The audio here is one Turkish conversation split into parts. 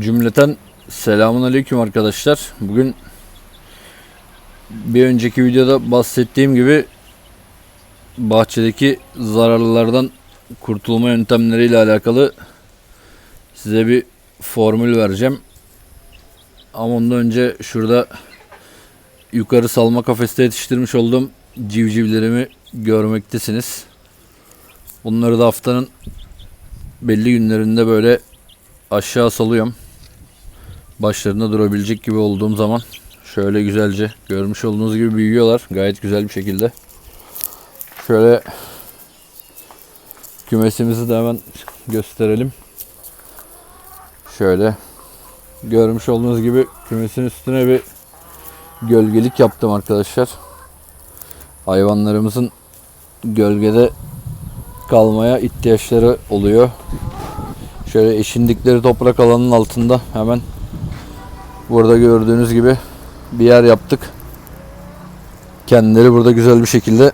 Cümleten selamun aleyküm arkadaşlar. Bugün bir önceki videoda bahsettiğim gibi bahçedeki zararlılardan kurtulma yöntemleriyle alakalı size bir formül vereceğim. Ama ondan önce şurada yukarı salma kafeste yetiştirmiş olduğum civcivlerimi görmektesiniz. Bunları da haftanın belli günlerinde böyle aşağı salıyorum. Başlarında durabilecek gibi olduğum zaman şöyle güzelce görmüş olduğunuz gibi büyüyorlar. Gayet güzel bir şekilde. Şöyle kümesimizi de hemen gösterelim. Şöyle görmüş olduğunuz gibi kümesin üstüne bir gölgelik yaptım arkadaşlar. Hayvanlarımızın gölgede kalmaya ihtiyaçları oluyor. Şöyle eşindikleri toprak alanının altında hemen burada gördüğünüz gibi bir yer yaptık. Kendileri burada güzel bir şekilde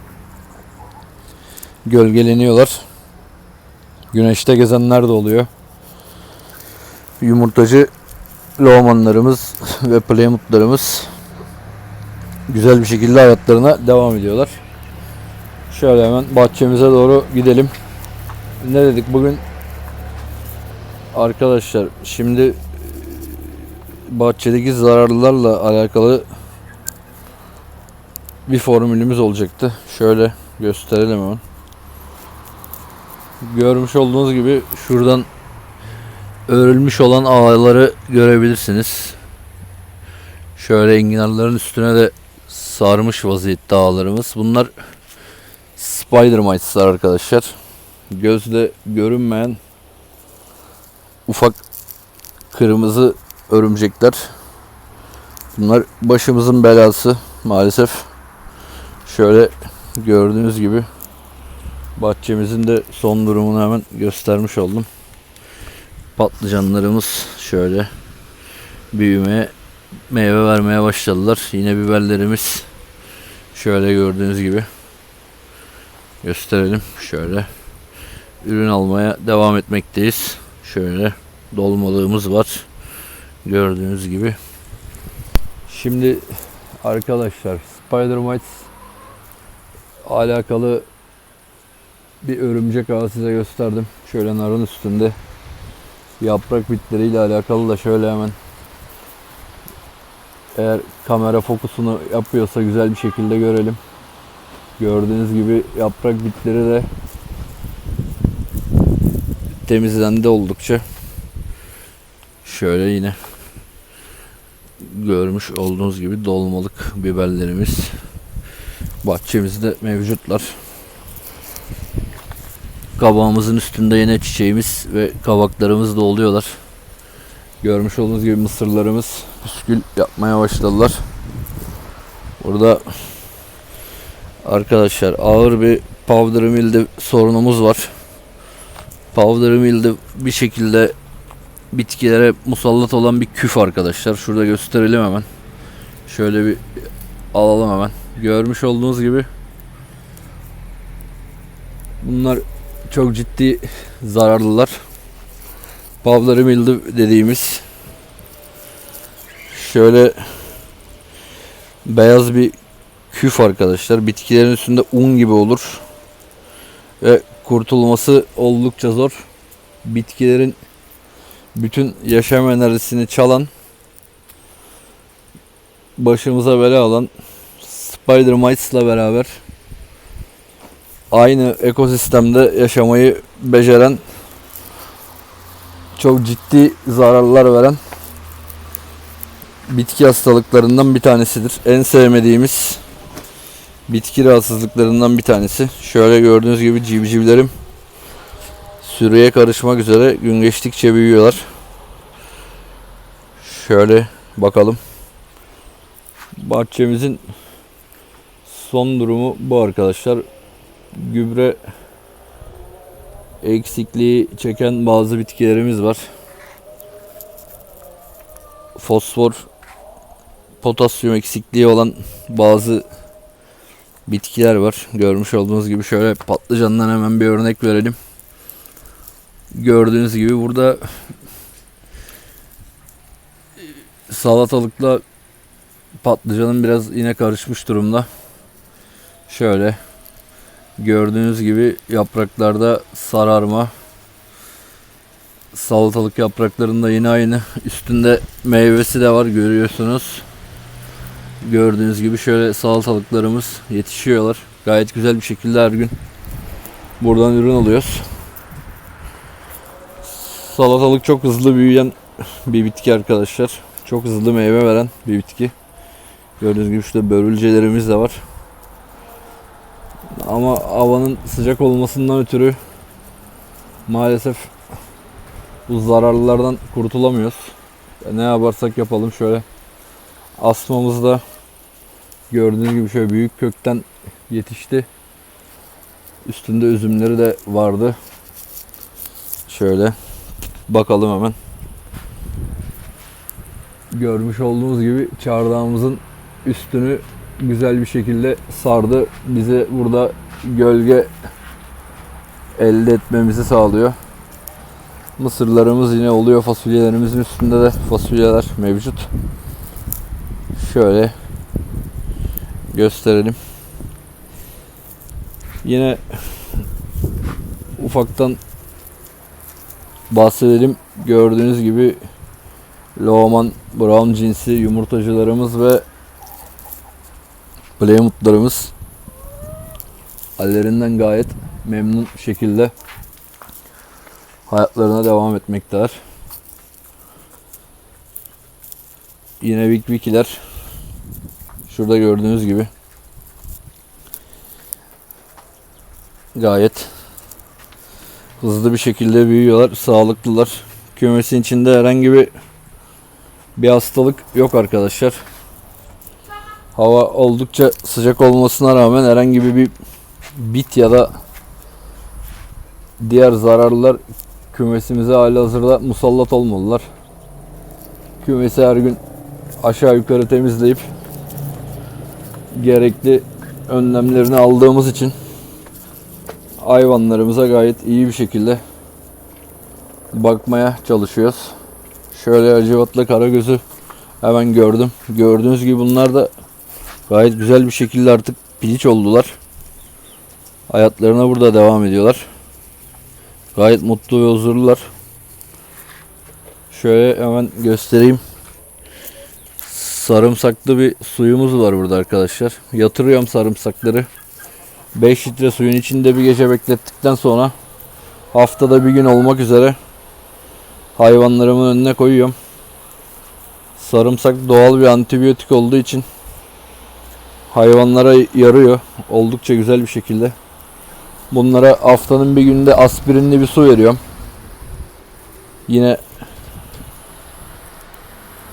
gölgeleniyorlar. Güneşte gezenler de oluyor. Yumurtacı loğmanlarımız ve playmutlarımız güzel bir şekilde hayatlarına devam ediyorlar. Şöyle hemen bahçemize doğru gidelim. Ne dedik bugün Arkadaşlar şimdi e, bahçedeki zararlılarla alakalı bir formülümüz olacaktı. Şöyle gösterelim hemen. Görmüş olduğunuz gibi şuradan örülmüş olan ağları görebilirsiniz. Şöyle enginarların üstüne de sarmış vaziyette ağlarımız. Bunlar spider mites'lar arkadaşlar. Gözle görünmeyen ufak kırmızı örümcekler. Bunlar başımızın belası maalesef. Şöyle gördüğünüz gibi bahçemizin de son durumunu hemen göstermiş oldum. Patlıcanlarımız şöyle büyümeye, meyve vermeye başladılar. Yine biberlerimiz şöyle gördüğünüz gibi gösterelim. Şöyle ürün almaya devam etmekteyiz. Şöyle dolmalığımız var. Gördüğünüz gibi. Şimdi arkadaşlar Spider Mites alakalı bir örümcek ağı size gösterdim. Şöyle narın üstünde yaprak bitleriyle alakalı da şöyle hemen eğer kamera fokusunu yapıyorsa güzel bir şekilde görelim. Gördüğünüz gibi yaprak bitleri de temizlendi oldukça. Şöyle yine görmüş olduğunuz gibi dolmalık biberlerimiz bahçemizde mevcutlar. Kabağımızın üstünde yine çiçeğimiz ve kabaklarımız da oluyorlar. Görmüş olduğunuz gibi mısırlarımız püskül yapmaya başladılar. Burada arkadaşlar ağır bir powder mildew sorunumuz var. Powder mildew bir şekilde bitkilere musallat olan bir küf arkadaşlar. Şurada gösterelim hemen. Şöyle bir alalım hemen. Görmüş olduğunuz gibi bunlar çok ciddi zararlılar. Powder mildew dediğimiz şöyle beyaz bir küf arkadaşlar. Bitkilerin üstünde un gibi olur. Ve kurtulması oldukça zor. Bitkilerin bütün yaşam enerjisini çalan başımıza bela alan Spider Mites'la beraber aynı ekosistemde yaşamayı beceren çok ciddi zararlar veren bitki hastalıklarından bir tanesidir. En sevmediğimiz bitki rahatsızlıklarından bir tanesi. Şöyle gördüğünüz gibi civcivlerim sürüye karışmak üzere gün geçtikçe büyüyorlar. Şöyle bakalım. Bahçemizin son durumu bu arkadaşlar. Gübre eksikliği çeken bazı bitkilerimiz var. Fosfor, potasyum eksikliği olan bazı bitkiler var. Görmüş olduğunuz gibi şöyle patlıcandan hemen bir örnek verelim. Gördüğünüz gibi burada salatalıkla patlıcanın biraz yine karışmış durumda. Şöyle gördüğünüz gibi yapraklarda sararma. Salatalık yapraklarında yine aynı. Üstünde meyvesi de var görüyorsunuz. Gördüğünüz gibi şöyle salatalıklarımız yetişiyorlar. Gayet güzel bir şekilde her gün buradan ürün alıyoruz. Salatalık çok hızlı büyüyen bir bitki arkadaşlar. Çok hızlı meyve veren bir bitki. Gördüğünüz gibi şurada börülcelerimiz de var. Ama havanın sıcak olmasından ötürü maalesef bu zararlılardan kurtulamıyoruz. Ne yaparsak yapalım şöyle asmamız da gördüğünüz gibi şöyle büyük kökten yetişti. Üstünde üzümleri de vardı. Şöyle bakalım hemen. Görmüş olduğunuz gibi çardağımızın üstünü güzel bir şekilde sardı. Bize burada gölge elde etmemizi sağlıyor. Mısırlarımız yine oluyor. Fasulyelerimizin üstünde de fasulyeler mevcut. Şöyle gösterelim. Yine ufaktan bahsedelim. Gördüğünüz gibi Lohman Brown cinsi yumurtacılarımız ve Plymouth'larımız hallerinden gayet memnun şekilde hayatlarına devam etmekteler. Yine Vic Vic'ler şurada gördüğünüz gibi gayet hızlı bir şekilde büyüyorlar, sağlıklılar. Kümesin içinde herhangi bir bir hastalık yok arkadaşlar. Hava oldukça sıcak olmasına rağmen herhangi bir, bir bit ya da diğer zararlılar kümesimize hali hazırda musallat olmalılar. Kümesi her gün aşağı yukarı temizleyip gerekli önlemlerini aldığımız için hayvanlarımıza gayet iyi bir şekilde bakmaya çalışıyoruz. Şöyle acıvatla karagözü hemen gördüm. Gördüğünüz gibi bunlar da gayet güzel bir şekilde artık piliç oldular. Hayatlarına burada devam ediyorlar. Gayet mutlu ve huzurlular. Şöyle hemen göstereyim. Sarımsaklı bir suyumuz var burada arkadaşlar. Yatırıyorum sarımsakları. 5 litre suyun içinde bir gece beklettikten sonra haftada bir gün olmak üzere hayvanlarımın önüne koyuyorum. Sarımsak doğal bir antibiyotik olduğu için hayvanlara yarıyor. Oldukça güzel bir şekilde. Bunlara haftanın bir günde aspirinli bir su veriyorum. Yine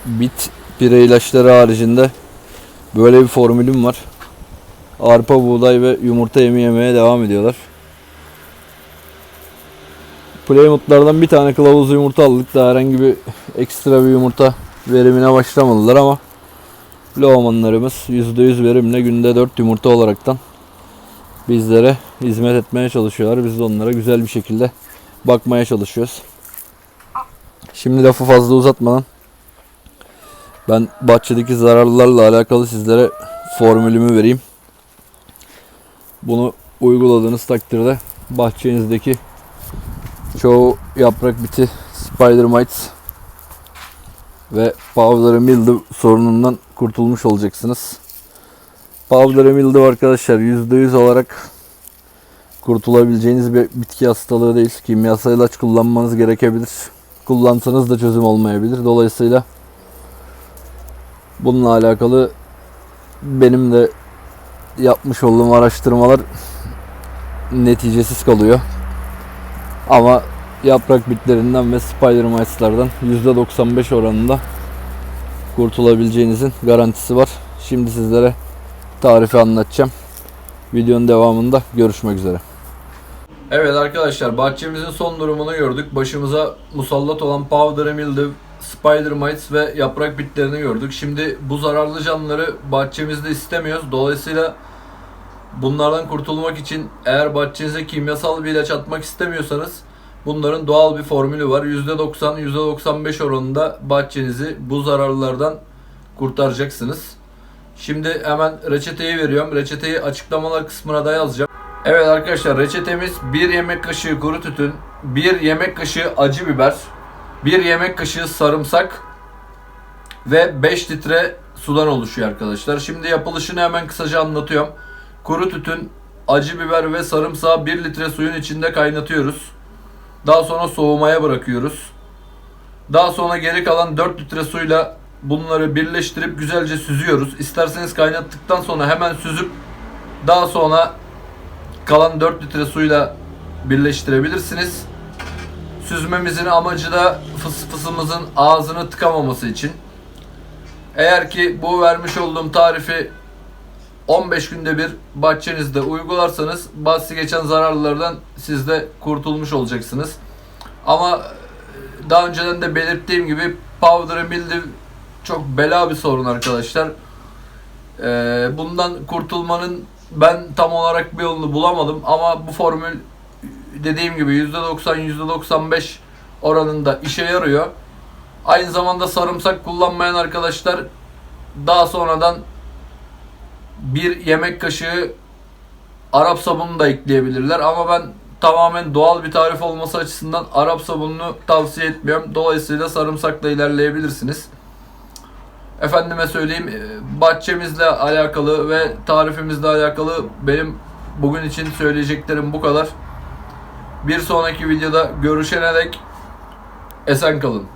bit pire ilaçları haricinde böyle bir formülüm var. Arpa, buğday ve yumurta yemi yemeye devam ediyorlar. Plymouth'lardan bir tane kılavuz yumurta aldık. Daha herhangi bir ekstra bir yumurta verimine başlamadılar ama Lohmanlarımız %100 verimle günde 4 yumurta olaraktan bizlere hizmet etmeye çalışıyorlar. Biz de onlara güzel bir şekilde bakmaya çalışıyoruz. Şimdi lafı fazla uzatmadan ben bahçedeki zararlarla alakalı sizlere formülümü vereyim. Bunu uyguladığınız takdirde bahçenizdeki çoğu yaprak biti spider mites ve powdery mildew sorunundan kurtulmuş olacaksınız. Powdery mildew arkadaşlar %100 olarak kurtulabileceğiniz bir bitki hastalığı değil. Kimyasal ilaç kullanmanız gerekebilir. Kullansanız da çözüm olmayabilir. Dolayısıyla bununla alakalı benim de yapmış olduğum araştırmalar neticesiz kalıyor. Ama yaprak bitlerinden ve spider mites'lardan %95 oranında kurtulabileceğinizin garantisi var. Şimdi sizlere tarifi anlatacağım. Videonun devamında görüşmek üzere. Evet arkadaşlar bahçemizin son durumunu gördük. Başımıza musallat olan powdery mildew, spider mites ve yaprak bitlerini gördük. Şimdi bu zararlı canlıları bahçemizde istemiyoruz. Dolayısıyla bunlardan kurtulmak için eğer bahçenize kimyasal bir ilaç atmak istemiyorsanız Bunların doğal bir formülü var. %90, %95 oranında bahçenizi bu zararlardan kurtaracaksınız. Şimdi hemen reçeteyi veriyorum. Reçeteyi açıklamalar kısmına da yazacağım. Evet arkadaşlar reçetemiz 1 yemek kaşığı kuru tütün, 1 yemek kaşığı acı biber, 1 yemek kaşığı sarımsak ve 5 litre sudan oluşuyor arkadaşlar. Şimdi yapılışını hemen kısaca anlatıyorum. Kuru tütün, acı biber ve sarımsağı 1 litre suyun içinde kaynatıyoruz. Daha sonra soğumaya bırakıyoruz. Daha sonra geri kalan 4 litre suyla bunları birleştirip güzelce süzüyoruz. İsterseniz kaynattıktan sonra hemen süzüp daha sonra kalan 4 litre suyla birleştirebilirsiniz. Süzmemizin amacı da fıs fısımızın ağzını tıkamaması için. Eğer ki bu vermiş olduğum tarifi 15 günde bir bahçenizde uygularsanız bahsi geçen zararlardan siz de kurtulmuş olacaksınız. Ama e, daha önceden de belirttiğim gibi powder mildew çok bela bir sorun arkadaşlar. Ee, bundan kurtulmanın ben tam olarak bir yolunu bulamadım ama bu formül dediğim gibi %90 %95 oranında işe yarıyor. Aynı zamanda sarımsak kullanmayan arkadaşlar daha sonradan bir yemek kaşığı Arap sabunu da ekleyebilirler ama ben tamamen doğal bir tarif olması açısından Arap sabununu tavsiye etmiyorum. Dolayısıyla sarımsakla ilerleyebilirsiniz. Efendime söyleyeyim e, bahçemizle alakalı ve tarifimizle alakalı benim bugün için söyleyeceklerim bu kadar. Bir sonraki videoda görüşene dek esen kalın.